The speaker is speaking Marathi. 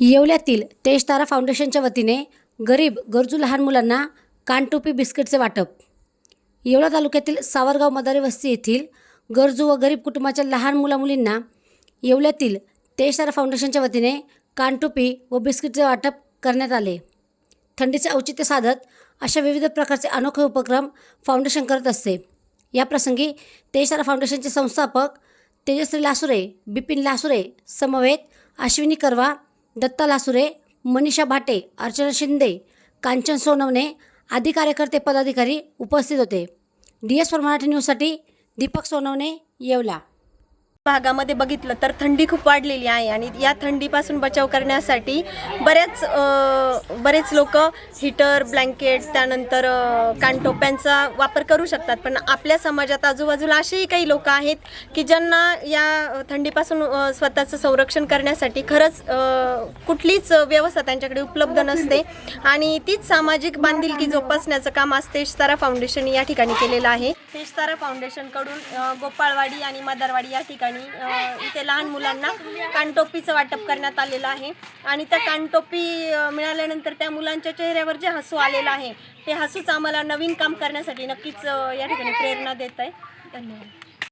येवल्यातील तेजतारा फाउंडेशनच्या वतीने गरीब गरजू लहान मुलांना कानटोपी बिस्किटचे वाटप. येवला तालुक्यातील सावरगाव मदारी वस्ती येथील गरजू व गरीब कुटुंबाच्या लहान मुलामुलींना येवल्यातील तेजतारा फाउंडेशनच्या वतीने कानटोपी व बिस्किटचे वाटप करण्यात आले. थंडीचे औचित्य साधत अशा विविध प्रकारचे अनोखे उपक्रम फाउंडेशन करत असते. याप्रसंगी तेजतारा फाउंडेशनचे संस्थापक तेजश्री लासुरे बिपिन लासुरे समवेत अश्विनी करवा दत्ता लासुरे मनीषा भाटे अर्चना शिंदे कांचन सोनवणे आदी कार्यकर्ते पदाधिकारी उपस्थित होते. डी एस फॉर मराठी न्यूजसाठी दीपक सोनवणे येवला. भागामध्ये बघितलं तर थंडी खूप वाढलेली आहे आणि या थंडीपासून बचाव करण्यासाठी बऱ्याच बरेच लोक हीटर ब्लँकेट त्यानंतर कानटोप्यांचा वापर करू शकतात. पण आपल्या समाजात आजूबाजूला असेही काही लोक आहेत की ज्यांना या थंडीपासून स्वतःचं संरक्षण करण्यासाठी खरंच कुठलीच व्यवस्था त्यांच्याकडे उपलब्ध नसते. आणि तीच सामाजिक बांधिलकी जोपासण्याचं काम आज तेजतारा फाउंडेशन या ठिकाणी केलेलं आहे. तेजतारा फाउंडेशनकडून गोपाळवाडी आणि मदारवाडी या ठिकाणी आणि इथे लहान मुलांना कानटोपीचं वाटप करण्यात आलेलं आहे. आणि त्या कानटोपी मिळाल्यानंतर त्या मुलांच्या चेहऱ्यावर जे हसू आलेलं आहे ते हसूच आम्हाला नवीन काम करण्यासाठी नक्कीच या ठिकाणी प्रेरणा देत आहे धन्यवाद.